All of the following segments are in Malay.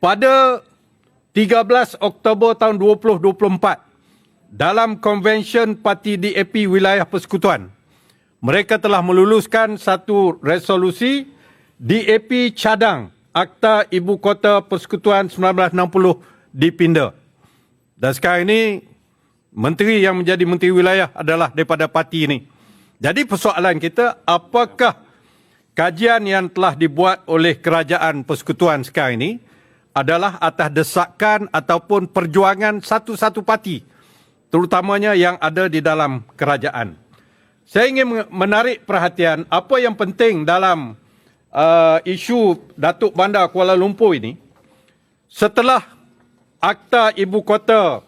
Pada 13 Oktober tahun 2024 dalam konvensyen parti DAP wilayah persekutuan mereka telah meluluskan satu resolusi DAP cadang Akta Ibu Kota Persekutuan 1960 dipinda. Dan sekarang ini menteri yang menjadi menteri wilayah adalah daripada parti ini. Jadi persoalan kita apakah kajian yang telah dibuat oleh kerajaan persekutuan sekarang ini adalah atas desakan ataupun perjuangan satu-satu parti terutamanya yang ada di dalam kerajaan. Saya ingin menarik perhatian apa yang penting dalam uh, isu Datuk Bandar Kuala Lumpur ini setelah Akta Ibu Kota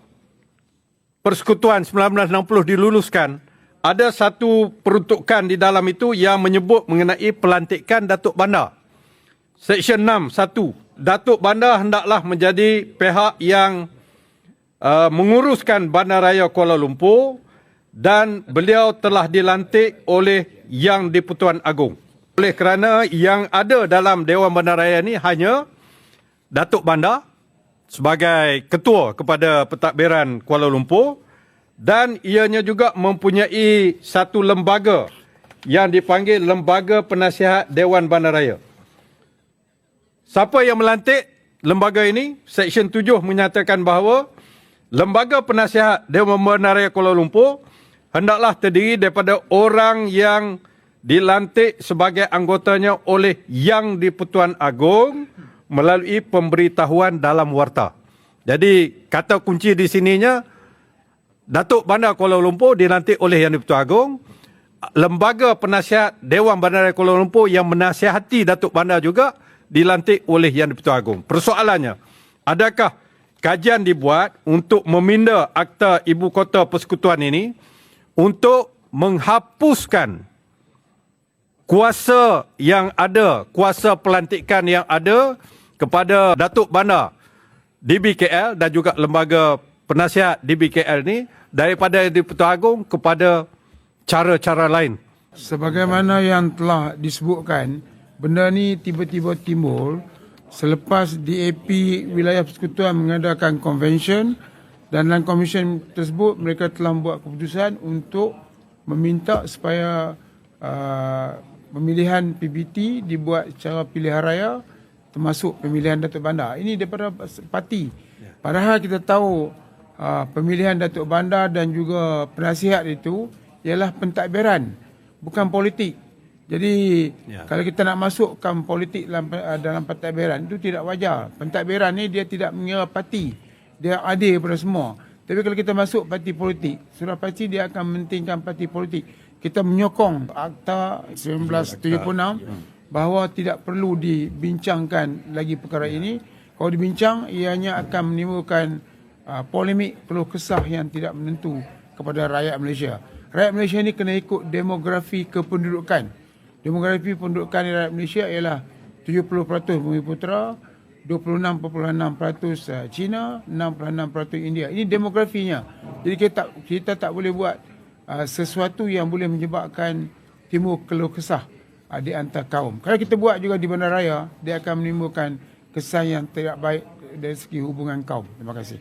Persekutuan 1960 diluluskan ada satu peruntukan di dalam itu yang menyebut mengenai pelantikan Datuk Bandar. Seksyen 6 1 Datuk Bandar hendaklah menjadi pihak yang uh, menguruskan Bandaraya Kuala Lumpur dan beliau telah dilantik oleh Yang di-Pertuan Agong. Oleh kerana yang ada dalam Dewan Bandaraya ini hanya Datuk Bandar sebagai ketua kepada pentadbiran Kuala Lumpur dan ianya juga mempunyai satu lembaga yang dipanggil Lembaga Penasihat Dewan Bandaraya. Siapa yang melantik lembaga ini? Seksyen 7 menyatakan bahawa Lembaga Penasihat Dewan Bandaraya Kuala Lumpur hendaklah terdiri daripada orang yang dilantik sebagai anggotanya oleh Yang di-Pertuan Agong melalui pemberitahuan dalam warta. Jadi kata kunci di sininya Datuk Bandar Kuala Lumpur dilantik oleh Yang di-Pertuan Agong, lembaga penasihat Dewan Bandar Kuala Lumpur yang menasihati Datuk Bandar juga dilantik oleh Yang di-Pertuan Agong. Persoalannya, adakah kajian dibuat untuk meminda akta ibu kota persekutuan ini untuk menghapuskan kuasa yang ada, kuasa pelantikan yang ada kepada Datuk Bandar DBKL dan juga lembaga penasihat DBKL ni daripada di Pertuan Agong kepada cara-cara lain. Sebagaimana yang telah disebutkan, benda ni tiba-tiba timbul selepas DAP wilayah persekutuan mengadakan convention dan dalam convention tersebut mereka telah membuat keputusan untuk meminta supaya uh, pemilihan PBT dibuat secara pilihan raya termasuk pemilihan Datuk Bandar. Ini daripada parti. Padahal kita tahu uh, pemilihan Datuk Bandar dan juga penasihat itu ialah pentadbiran bukan politik. Jadi ya. kalau kita nak masukkan politik dalam uh, dalam pentadbiran itu tidak wajar. Pentadbiran ni dia tidak mengira parti. Dia adil kepada semua. Tapi kalau kita masuk parti politik, sudah pasti dia akan mementingkan parti politik kita menyokong Akta 1976 bahawa tidak perlu dibincangkan lagi perkara ini. Kalau dibincang, ianya akan menimbulkan uh, polemik keluh kesah yang tidak menentu kepada rakyat Malaysia. Rakyat Malaysia ini kena ikut demografi kependudukan. Demografi kependudukan rakyat Malaysia ialah 70% bumi putera, 26.6% uh, Cina, 6.6% India. Ini demografinya. Jadi kita tak, kita tak boleh buat uh, sesuatu yang boleh menyebabkan timbul keluh kesah uh, di antara kaum. Kalau kita buat juga di bandaraya, dia akan menimbulkan kesan yang tidak baik dari segi hubungan kaum. Terima kasih.